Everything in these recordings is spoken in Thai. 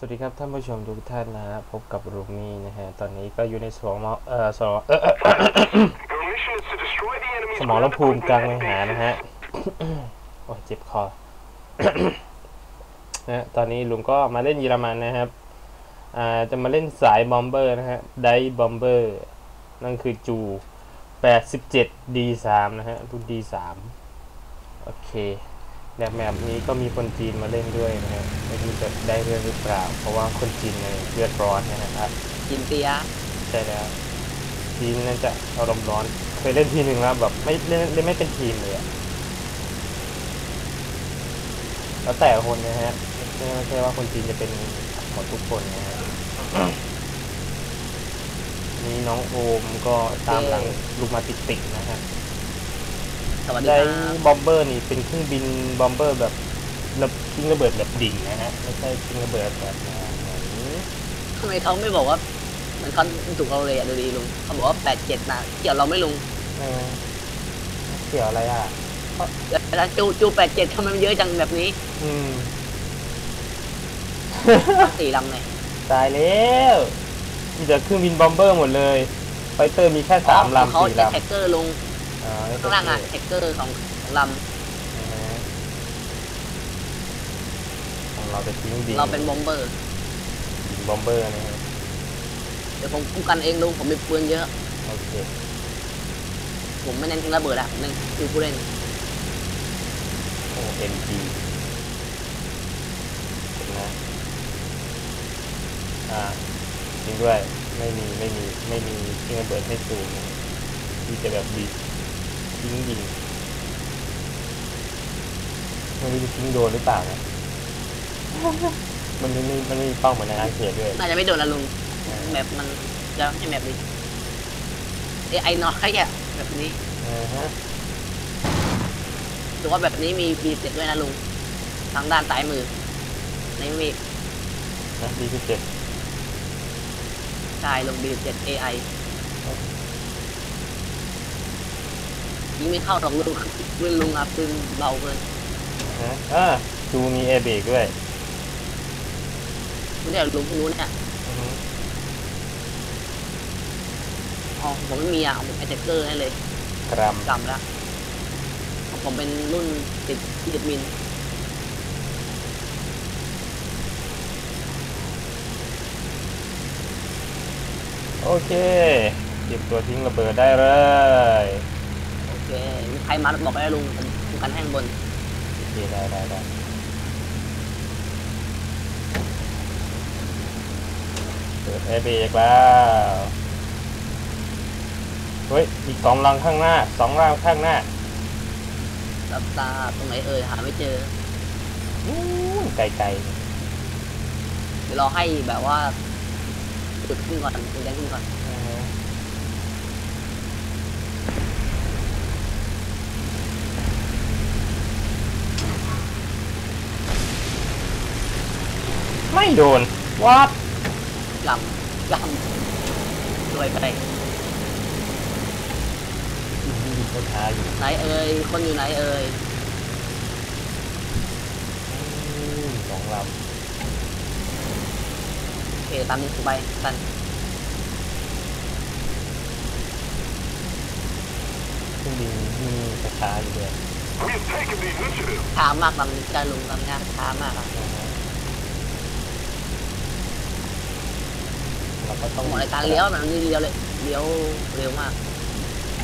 สวัสดีครับท่านผู้ชมทุกท่านนะฮะพบกับรูมี่นะฮะตอนนี้ก็อยู่ในสมองเอ่อสมองเออสมองละภูมิกลางเมืองหานะฮะโอ้เจ็บคอนะฮะตอนนี้ลุงก็มาเล่นเยอรมันนะครับอ่าจะมาเล่นสายบอมเบอร์นะฮะไดบอมเบอร์นั่นคือจู 87 D3 นะฮะรุ่น D3 โอเค แบบแบบนี้ก็มีคนจีนมาเล่นด้วยนะฮะไม่รู้จะได้เรื่องหรือเปล่า เพราะว่าคนจีนเนี่ยเลือดร้อนนะครับกินเตียใช่แล้วทีมน่าจะอารมณ์ร้อน เคยเล่นทีหนึ่งแล้วแบบไม่เล่นเล่นไม่เป็นทีมเลยอะแล้วแต่คนนะฮะไม่ไม่ใช่ว่าคนจีนจะเป็นหมดทุกคนนะฮะนี่น้องโอมก็ตามหลังลูกมาติดๆนะฮะ สวัสดีได้ครับบอมเบอร์นี่เป็นเครื่องบินบอมเบอร์แบบระทิ้งระเบิดแบบดิ่งนะฮะไม่ใช่ทิ้งระเบิดแบบอ่าเหมือนทำไมเขาไม่บอกว่าเหมันเขาถูกเราเลยอะดูดีลุงเขาบอกว่าแปดเจ็ดนะเกี่ยวเราไม่ลุงเออเกี่ยวอะไรอะ แล้วจูจูแปดเจ็ดทำไมมันเยอะจังแบบนี้อืม สี่ลำเลยตายแล้วมีแต่เครื่องบินบอมเบอร์หมดเลย ไฟเตอร์มีแค่สามอ๋อลำเขาสี่จะลำแท็กเกอร์ลงอ่า ข้างล่างอะแท็กเกอร์ของของลอ่าฮะของเราจะทิ้งบินำเราเป็นบอมเบอร์บินบอมเบอร์นะฮะเดี๋ยวผมคุ้มกันเองลุงผมมีปืนเยอะ โอเคผมไม่เน้นทิ้งระเบิดอะผมเน้นคือผู้เล่นโอ้เอ็มจีเห็นนะอ่าจริงด้วยไม่มีไม่มีไม่มีทิ้งระเบิดให้สูงนะที่จะแบบบิน ทิ้งบินไม่รู้จะทิ้งโดนหรือเปล่านะมันไม่ไม่มันไม่มีเป้าเหมือนในอาร์เคดด้วยน่าจะไม่โดนละลุงแมปมันจะให้แมปนี้เอไอน้อยอะแบบนี้อ่าฮะหรือว่าแบบนี้มีบีเจ็ดด้วยนะลุงทางด้านซ้ายมือในมีนะดีที่เจ็ดใช่ลงบีเจ็ด AI ยิงไม่เข้าหรอกลุงปืนลุงอะปืนเบาเกินฮะอ่าดูมีแอร์เบรกด้วยไม่ได้ลุงรู้เนี่ยอือฮึอ๋อผมไม่มีอะผมเป็นแท็กเกอร์นั่นเลยกรัมจำแล้วของผมเป็นรุ่นติดติดมินโอเคเก็บตัวทิ้งระเบิดได้เลย เคมีใครมาบอกได้ลุงผมคุมกันแห้งบนโอเคได้ได้ได้เปิดแอร์เบรกแล้วเฮ้ยอีกสองรังข้างหน้าสองรังข้างหน้ารับตาตรงไหนเอ่ยหาไม่เจออู้ไกลไกลเดี๋ยวรอให้แบบว่าจุดขึ้นก่อนจุดแดงขึ้นก่อน ๆอ่าฮะ ไม่โดนวัดลำลำรวยไปมีคนหาอยู่ไหนเอ่ยคนอยู่ไหนเอ่ยอืมสองลโอเคตามนี้ไปกันำเครื่องบินมีช้าๆอยู่ด้วย We have taken the initiative. ช้ามากลำนี้จะลุงลำนี้ช้ามากอะ นะฮะ เราก็ต้องหมดในการเลี้ยวแบบนี้เลี้ยวเลยเลี้ยวเร็วมาก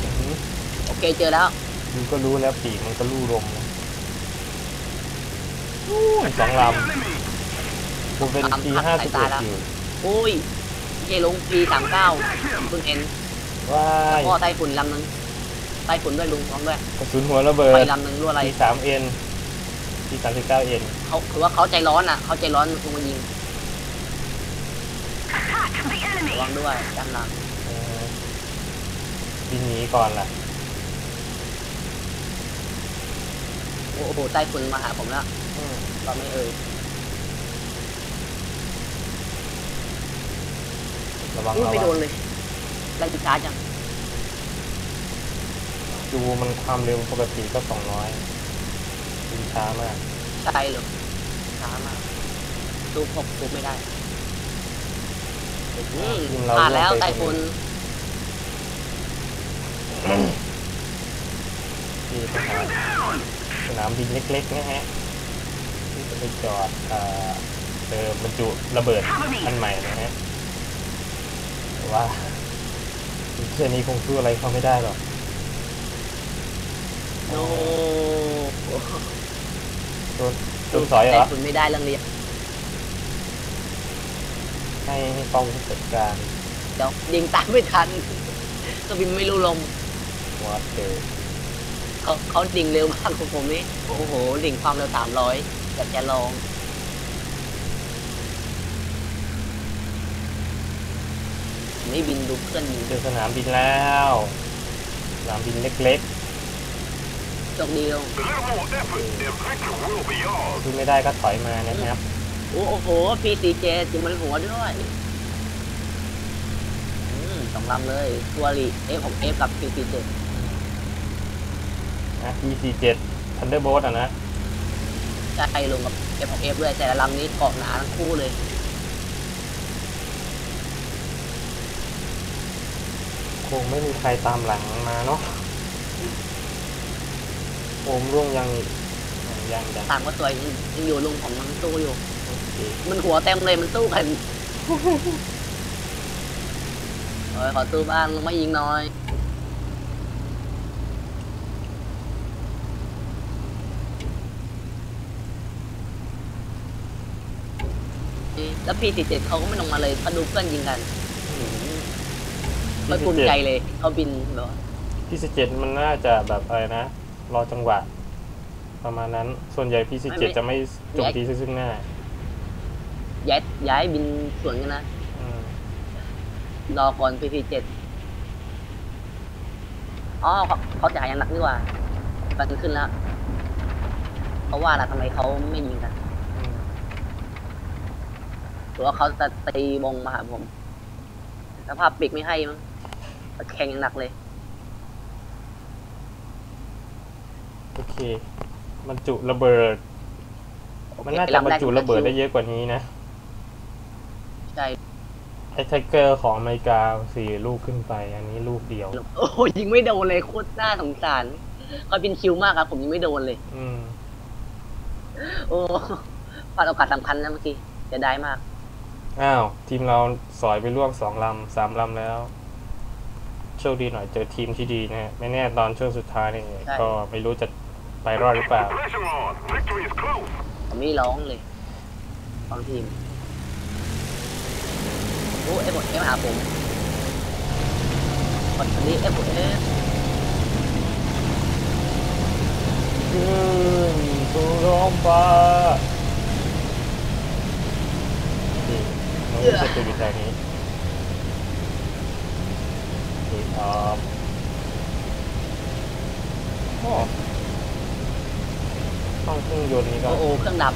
อือหือโอเคเจอแล้วดูก็รู้แล้วปีกมันก็ลู่ลมนะอู้ยสองล Enemy! ำกูเป็น P ห้าสิบเอ็ดอยู่อุ้ยเจลุงปีสามเก้าคุณเอ็นว้ายพ่อไต้ฝุ่นลำนึงไต้ฝุ่นด้วยลุงพร้อมด้วยกระสุนหัวระเบิไฟดลำนึงรั่วอะไร P สามเอ็น P สามสิบเก้าเอ็นเขาคือว่าเขาใจร้อนอะ เขาใจร้อนลงมายิง ระวังด้วยด้านหลังบินหนีก่อนล่ะ โอ้โหไต้ฝุ่นมาหาผมแล้วอืมเราไม่เอ่ยระวังอุ้ยระไม่โดวันงเลยแรงช้าจังดูมันความเร็วปกติก็สองร้อยบินช้ามาก ใช่เหรอช้ามากซูปผมซูปไม่ได้ อืมทีมเราผ่านแล้วร่วงไปไต้ฝุ่นที่สนามสนามบินเล็กๆนะฮะที่จะไปจอดเอ่อเติมบรรจุระเบิดอันใหม่นะฮะแต่ว่าแค่นี้คงสู้อะไรเขาไม่ได้หรอกโอ้โดนโดนสอยเหรไต้อฝุ่นไม่ได้เรื่องนี้ ให้ให้เขาจัดการเดี๋ยวยิงตามไม่ทันก็บินไม่รู้ลมวอดเจอเขาเขาดิ่งเร็วมากของผมนี่โอ้โหดิ่งความเร็วสามร้อยอยากจะลองไม่บินดูเพื่อนยิงเจอสนามบินแล้วสนามบินเล็กโชคดีลง A little more effort, and victory will be ours. ๆที่ไม่ได้ก็ถอยมานะครับ โอ้โห PCJ จิงมันหัวด้วยอืมสองลำเลยตัวรี F ของ F กับ PCJ นะ EC7 Thunderbolt อะนะจะไปลงกับ F ของ F ด้วยแต่ละลำนี้เกาะหนาทั้งคู่เลยคงไม่มีใครตามหลังมาเนาะโอมร่วงยังอีกยังยังยังตามก็ตัวยังยังอยู่ลุงผมมันสู้อยู่โอเค มันหัวเต็มเลยมันสู้กันเอ้ยขอสู้บ้างลงมายิงหน่อยแล้วพี่ติดเขาก็ไม่ลงมาเลยเขาดูเพื่อนยิงกันไม่ภูมิใจเลยเขาบินแบบว่าพี่สิเจ็ดมันน่าจะแบบอะไรนะรอจังหวะ ประมาณนั้นส่วนใหญ่พี่สิเจ็ดจะไม่โจมตีซึ่งหน้า ย้ายย้ายบินสวนกันนะอืมรอก่อนพีพีเจ็ดอ๋อเขาเขาจ่ายอย่างหนักนี่หว่ามันขึ้นแล้วเพราะว่าล่ะทำไมเขาไม่ยิงกันอืมหรือว่าเขาจะตีวงมาหาผมสภาพปิกไม่ให้มั้งแข่งอย่างหนักเลย โอเคบรรจุระเบิด มันน่าจะบรรจุระเบิดได้เยอะกว่านี้นะ ใช่ไอ้ไทเกอร์ของอเมริกาสี่ลูกขึ้นไป อันนี้ลูกเดียว โอ้โหยิงไม่โดนเลยโคตรน่าสงสารเขาบินคิวมากครับผมยิงไม่โดนเลย อืมโอ้พลาดโอกาสสำคัญนะเมื่อกี้จะได้มาก อ้าว ทีมเราสอยไปล่วงสองลำสามลำแล้ว โชคดีหน่อยเจอทีมที่ดีนะฮะไม่แน่ตอนช่วงสุดท้ายนี่ใช่ก็ไม่รู้จะไปรอดหรือเปล่า Pressure on. Victory is close. ผมไม่ร้องเลยสองทีม โอ้เอฟหมดเอฟหาผมวันนี้เอฟหมดเอฟขึ้นสู่ท้องฟ้านี่มันไม่ใช่ตัวอยู่แถวนี้ดีครับโอ้ห้องเครื่องยนต์นี่ก็โอ้โหเครื่องดับ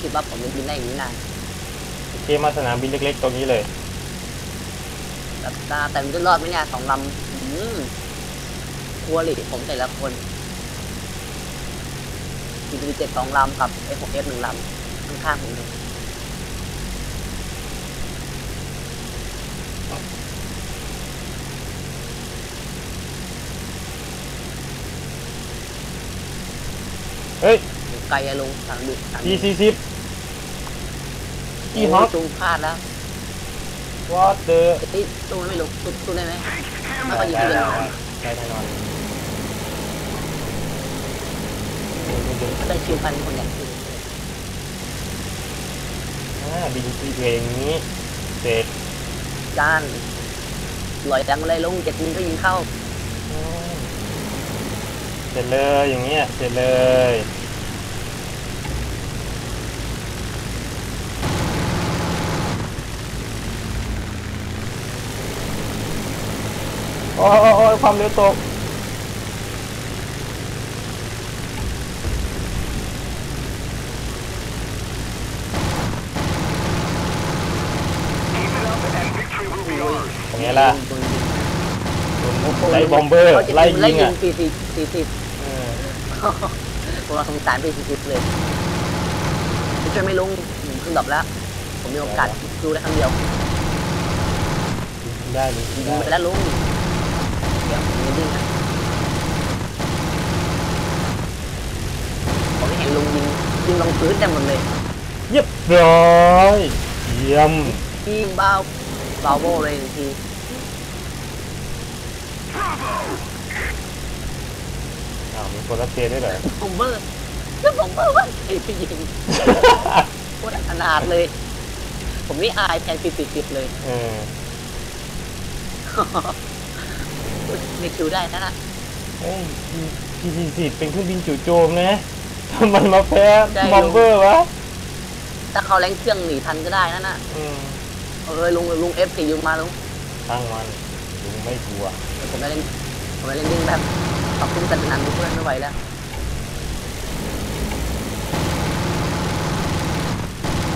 คิดว่าผมจะบินได้อย่างนี้นานโอเคมาสนามบินเล็กๆตรงนี้เลยแต่ตาแต่มันจะรอดไหมเนี่ยสองลำอืมครัวหลีผมแต่ละคนมีดีเจ็ดสองลำกับ F 6 F หนึ่งลำข้างๆผมเลยเฮ้ยอยู่ไกลอะลงทางดุทาง G สี่สิบ G ฮอตจูงพลาดแล้ววอเตอร์เอ้ยตู้ไม่ลงตู้ตู้ได้ไหมไม่ได้ค่อยยิงได้เลยได้แน่นอนได้คิวพันคนอยากคิวอ่าบินซีเอย่างนี้เสร็จจานลอยจังเลยลงเจ็ดมิลก็ยิงเข้าอืมเสร็จเลยอย่างเงี้ยเสร็จเลย โอ้ยโอ้ยโอ้ยความเร็วตก Keep it up, and victory will be ours. อย่างเงี้ยล่ะโดนยิงโดนโอ้โหไล่บอมเบอร์ขาจะไล่ยิงไล่ยิอะงสี่สิบสี่สิบเออผมว่าสงสารไปสี่สิบเลยไม่ช่วยไม่ลงผมขึ้นดับแล้ว ผมมีโอกาสดูได้ครั้งเดียวยิงได้เลยยิยิงงได้ไปแล้วลุงเดี๋ยวผมจะยิงนะผมไม่เห็นลุงยิงยิงลงพื้นเต็มหมดเลยเรียบร้อยเยี่ยมยิงเบาเบาโบเลยทันทีอ้าวมีคนรับเจด้วยเหรอผมเบอร์แล้วผมเบอร์ว่าไอ้พี่ยิงโคตรขนาดเลย ผมนี่อายแทนสิบสิบสิบเลยเออไม่คิวได้นะนะเอ้ยพีซีสิเป็นเครื่องบินจู่โจมนะทำไมมาแพ้บอมเบอร์วะถ้าเขาแรงเครื่องหนีทันก็ได้นะนะอืมเออลุงลุงเอฟสี่ยุงมาลุงช่างมันลุงไม่กลัวเดี๋ยวผมไปเล่นผมไปเล่นดิ้งแบบปรับปรุงกันนานเพื่อนไม่ไหวแล้ว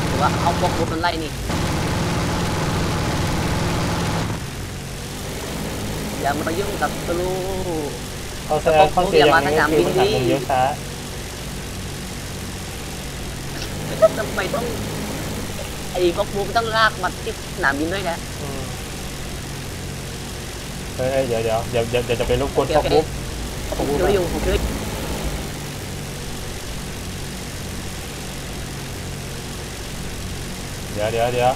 หรือว่าเอาพวกบุ๊มันไล่นี่ อย่ามายุ่งกับตลูเขาแซงเขาเสียอย่างนี้คือมันหักมุมเลี้ยวช้าทำไมต้องไอ้พวกบุ๊ต้องลากมาที่สนามบินด้วยนะเฮ้ยเดี๋ยวเดี๋ยวเดี๋ยวเดี๋ยวจะไปรบกวนโอพ่อเคปุ๊บผมช่วยอยู่ผมช่วยเดี๋ยวเดี๋ยวเดี๋ยว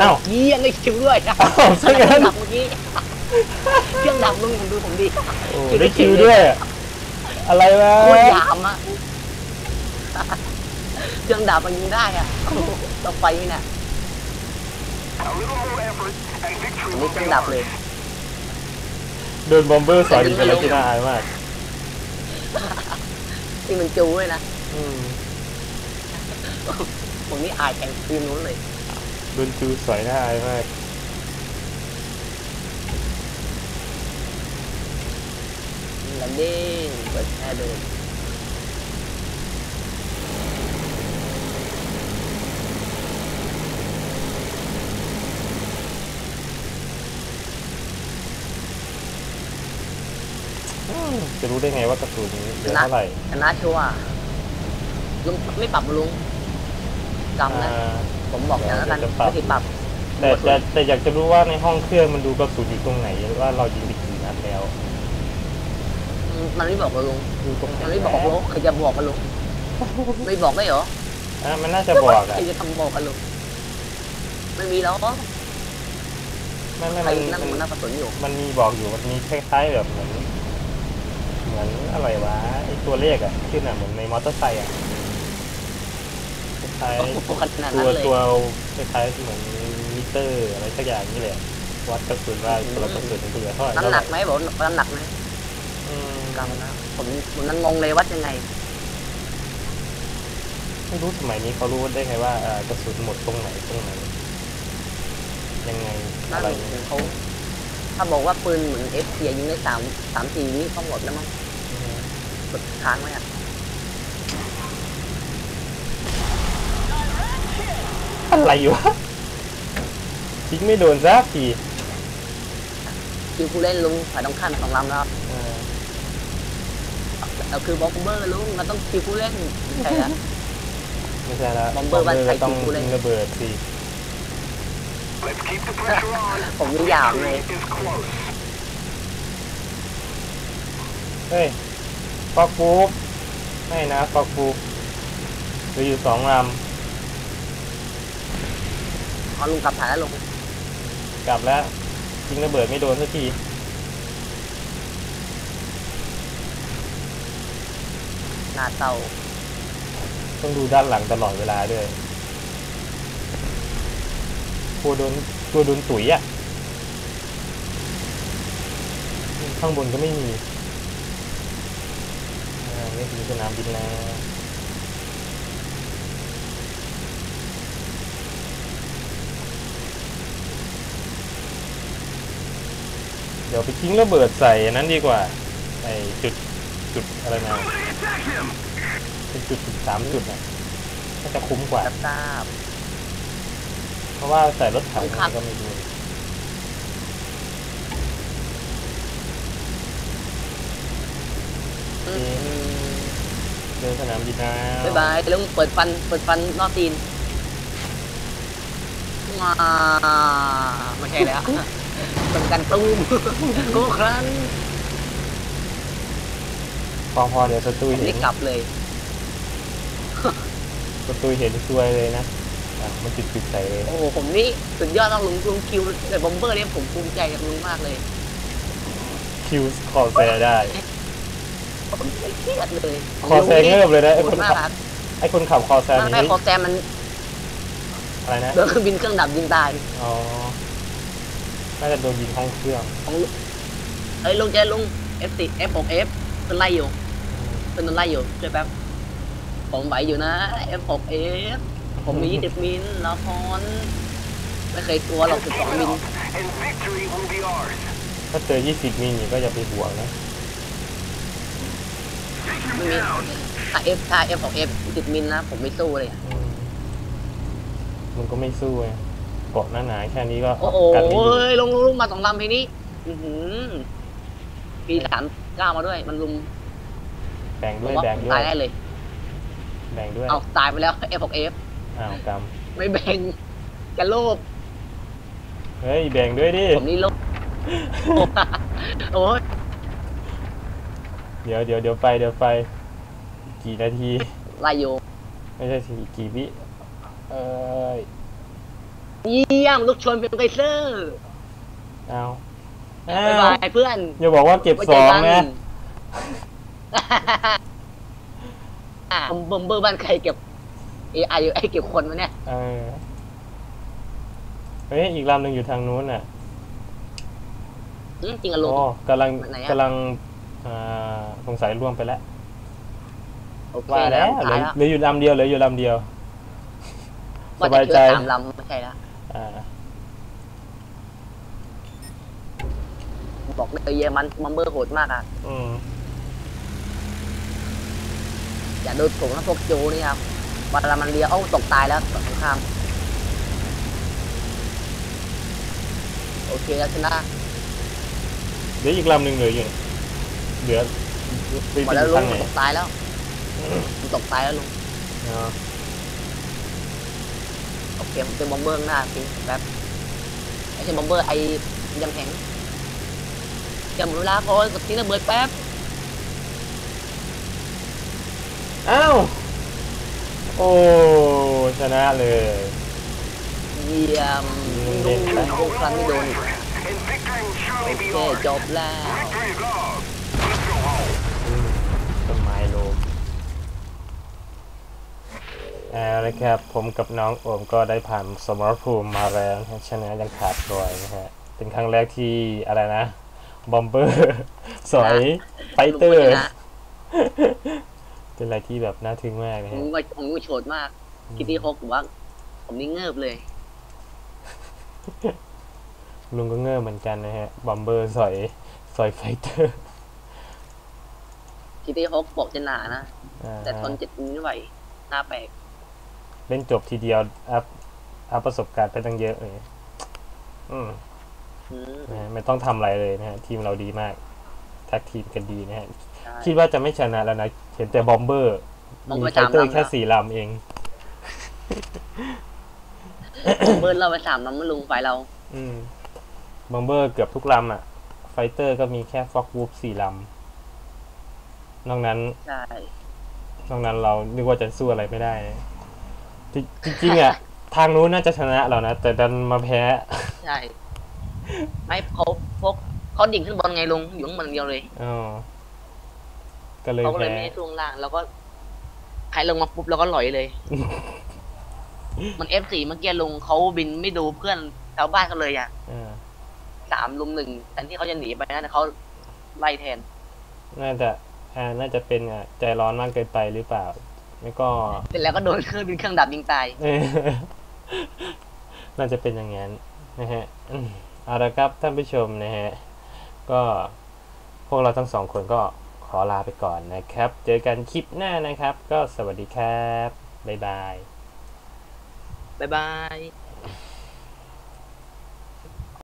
เอ้ายี่ยังไอ้คิวด้วยนะอ้าวซะงั้นเมื่อกี้ เครื่องดับลุงผมดูผมดีโอ้ได้คิวด้วย อะไรวะโคตรยามอะเครื่องดับมันยิงได้อะต่อไฟนี่น่ะ A little more effort and victory ผมนี่ will เครื่ be องดับเลย โดนบอมเบอร์สอยไปแล้วที่น่าอายมากที่มันจูด้วยนะอืมผมนี่อายแข่งทีมนู้นเลยโดนจูสอยน่าอายมาก แล นดิ้งเปิดแค่เดินอืมจะรู้ได้ไงว่ากระสุนเหลือเท่าไหร่ชนะชัวร์ลุงไม่ปรับลุงจำนะอ่าผมบอกอย่างนั้นแล้วกันเดี๋ยวจะปรับวิธีปรับ แต่แต่แต่อยากจะรู้ว่าในห้องเครื่องมันดูกระสุนอยู่ตรงไหนว่าเรายิงไปกี่นัดแล้วอื มมันไม่บอกกับลุงอยู่ตรงไหนมันไม่บอกกับลุงใครจะบอกกับลุงไม่บอกได้เหรออะมันน่าจะบอกใคอะรจะทำบอกกับลุงไม่มีแล้วไม่ไม่ใครมันนั่งมันมันนั่งกระสุนอยู่ มันมีบอกอยู่มันมีคล้ายๆแบบเหมือนเหมือนอะไรวะไอตัวเลขอะขึ้นอะเหมือนในมอเตอร์ไซค์อะคล้ายโอ้โหขนาดๆตันั้นวเลยตัวคล้ายๆเหมือนมิเตอร์อะไรสักอย่างนี่แหละวัดกระสุนว่าตัวละกระสุนมันเหลือเท่าไหร่น้ำเท่าหไหนัร่กไหมบอกน้ำหนักไหม อืมกำนะผมผมนั่งงงเลยวัดยังไง ไม่รู้สมัยนี้เขารู้ได้ไงว่าอ่ากระสุนหมดตรงไหนตรงไหน ยังไงนั่อะนไรเขาถ้าบอกว่าปืนเหมือนเอฟเยิงได้สามสามสี่นี่เขาหมดแล้วมั้งอืมกดค้างไว้อะอะไรอยู่วะยิงไม่โดนสักทีคิวผู้เล่นลุงฝ่ายต้องขั้นสองลำแล้วเออ เราคือบอมเบอร์ลุงมันต้องคิวผู้เล่นไม่ใช่ละ ไม่ใช่ละบอมเบอร์บ้านใครต้องยิงกูเลยยิงระเบิดสิ Let's keep the pressure on. ผมนี่ยาวเลย Victory is close. เฮ้ยฟอกฟูกไม่นะฟอกฟูกเหลืออยู่สองลเอาลุงกลับฐานแล้วลุงำกลับแล้วยิงระเบิดไม่โดนสักที หน้าเตาต้องดูด้านหลังตลอดเวลาด้วยกลัวโดนกลัวโดนตุ๋ยอะ ข้างบนก็ไม่มีอ่าไม่ถึงสนามบินแล้วเดี๋ยวไปทิ้งระเบิดใส่นนั้นดีกว่าไอจุด จุดอะไรนะเป็นจุดสามจุดนะก็จะคุ้มกว่าเพราะว่าใส่รถถังก็ไม่ดูอืเดินสนามดินนะบ๊ายบายลุงเปิดฟัน เปิดฟันนอกตีนมาไม่ใช่แล้วเป็นการตุ้มโกครั้ง พอพอเดี๋ยวสตูผมเห็ได้นกลับเลย สตูเห็นซวยเลยนะอะมันติดติดใส่เลยโอ้โหผมนี่สุดยอดต้องลุงลุงคิวแต่บอมเบอร์เนี่ยผมภูมิใจกับลุงมากเลย คิวคอแซร์ได้ ผมไม่เครียดเลยคอแซร์เงิบเลยนะไอ้โหคดนมากขับครับไอ้คนขับคอแซร์ไม่นี่ไม่คอแซมมันอะไรนะโดนเครื่องบินเครื่องดับยิงตายอ๋อน่าจะโดนยิงห้องเครื่องของลุงเอ้ยลุงเจลุง F ติ F 6 F เป็นไล่อยู่ เป็นโดนไล่อยู่ช่วยแป๊บผมไหวอยู่นะ F 6 F ผมมี 20 มิลแล้วพอนไม่เคยกลัวหรอก12มิล and victory will be ours. ถ้าเจอ 20 มิลนี่ก็อย่าไปห่วงนะไม่มีถ้า F ถ้า F 6 F 10มิลนะ ผมไม่สู้เลยอะอืมมันก็ไม่สู้ไงเกาะหน้าหนาแค่นี้ก็โอ้โหกันไม่อยู่ลงลุงมาสองลำเพลงนี้ อือหือปีสามเก้ามาด้วย มันลุม แบ่งผด้วมยว่าแบ่งผมด้วตายยได้เลย แบ่งด้วย เอาตายไปแล้ว F 6 F อ้าวกไม่แบ่งจะโลภำเฮ้ย แบ่งด้วยดิ ผมนี่โลภโอ้ยเดี๋ยวเดี๋ยวเดี๋ยวไปเดี๋ยวไป กี่นาทีไล่อยู่ไม่ใช่สิกี่วิเอ้ยเยี่ยมลูกชนเป็นไกเซอร์เอาบ๊ายบายเพื่อนอย่าบอกว่าเก็บไว้สเจองกันะอะ ผมเบิ่มเบอร์บ้านใครเก็บเอไอไอเก็บคนวะเนี่ยเออเฮ้ยอีกลำหนึ่งอยู่ทางนู้นน่ะอืมจริงอะลุงโอ้กำลังไหนอะกำลังอ่าสงสัยล่วงไปแล้วโอเคว่าแล้แล้ววเหลืตาอยแล้วเหลืออยู่ลำเดียวเหลืออยู่ลำเดียวสว่าบาจะยเจใจอสามลำไม่ใช่แล้วอ่าบอกเลยเยอรมันมัมเบอร์โหดมากอะอืม อย่าโดนถงนะพวกโจนี่ครับเวลามันเลี้ยวเอ้าตกตายแล้วตกสงครามโอเคแล้วชนะเหลืออีกลำหนึ่งเหลืออยู่ เหลือไปหมไปดอแล้วยู่ลุทางงไหนมันตกตายแล้วมันตกตายแล้วลุงอ๋อโอเคผมเป็นบอมเบอร์ข้างหน้าสิแป๊บไม่ใช่บอมเบอร์ไอ้ยำแข็งอย่าหมดเวลาก่อนกดทิ้งระเบิดแป๊บ อ้าว โอ้ ชนะเลย เยี่ยมเด็ลุกงนะโอ้ครั้งไม่โดน And victory will โอ surely เค be ours. จบแล้ว Victory is ours. Let's go home. อืมต้นไม้ลมเอาละครับ ผมกับน้องโอมก็ได้ผ่านสมรภูมิมาแล้วนะชนะยังขาดลอยนะฮะ เป็นครั้งแรกที่อะไรนะ บอมเบอร์ สอย ไฟเตอลุงร์ก็ชนะ เป็นอะไรที่แบบน่าทึ่งมากนะผมฮะว่าผมว่าโฉดมาก คิดที่ฮกผมว่า ผมนี่เงิบเลย ลุงก็เง่อเหมือนกันนะฮะบอมเบอร์สอยสอยไฟเตอร์คิดที่ฮกบอกจะหนานะ อ่าแต่ทนเจ็ดนิ้วไม่ไหวหน้าแปลกเล่นจบทีเดียวอัพอัพประสบการณ์ไปตั้งเยอะเลยอืม อืมนะฮะไม่ต้องทำอะไรเลยนะฮะทีมเราดีมากแท็กทีมกันดีนะฮะใช่ คิดว่าจะไม่ชนะแล้วนะ เห็นแต่บอมเบอร์บอมมีเบอร์ไฟเตอร์สามลำแค่แล้วสี่ลำเองเบิร์นเราไปสามลำมันลุงไฟเรา อืมบอมเบอร์เกือบทุกลำอะ ไฟเตอร์ก็มีแค่ฟ็อกวูฟสี่ลำ นอกนั้นใช่นอกนั้นเรานึกว่าจะสู้อะไรไม่ได้ จริจริงๆอะ ทางนู้นน่าจะชนะเรานะ แต่ดันมาแพ้ ใช่ ไม่เขาพวกเขาดิ่งขึ้นบอลไงลุงอยู่ข้างบนอย่างเดียวเลยอ๋อ ก็เลยเขาก็เลยแพ้ไม่ให้ช่วงล่างแล้วก็ใครลงมาปุ๊บแล้วก็หลอยเลย มันเอฟสี่เมื่อกี้ลุงเขาบินไม่ดูเพื่อนชาวบ้านเขาเลยอะอ่าสามลุมหนึ่งแทนที่เขาจะหนีไปนะแต่เขาไล่แทน น่าจะอ่าน่าจะเป็นอะใจร้อนมากเกินไปหรือเปล่าแล้วก็ เสร็จแล้วก็โดนเครื่องบินเครื่องดับยิงตาย เออน่าจะเป็นอย่างนั้นนะฮะอืมเอาละครับท่านผู้ชมนะฮะ ก็พวกเราทั้งสองคนก็ ขอลาไปก่อนนะครับ เจอกันคลิปหน้านะครับ ก็สวัสดีครับ บ๊ายบาย บ๊ายบาย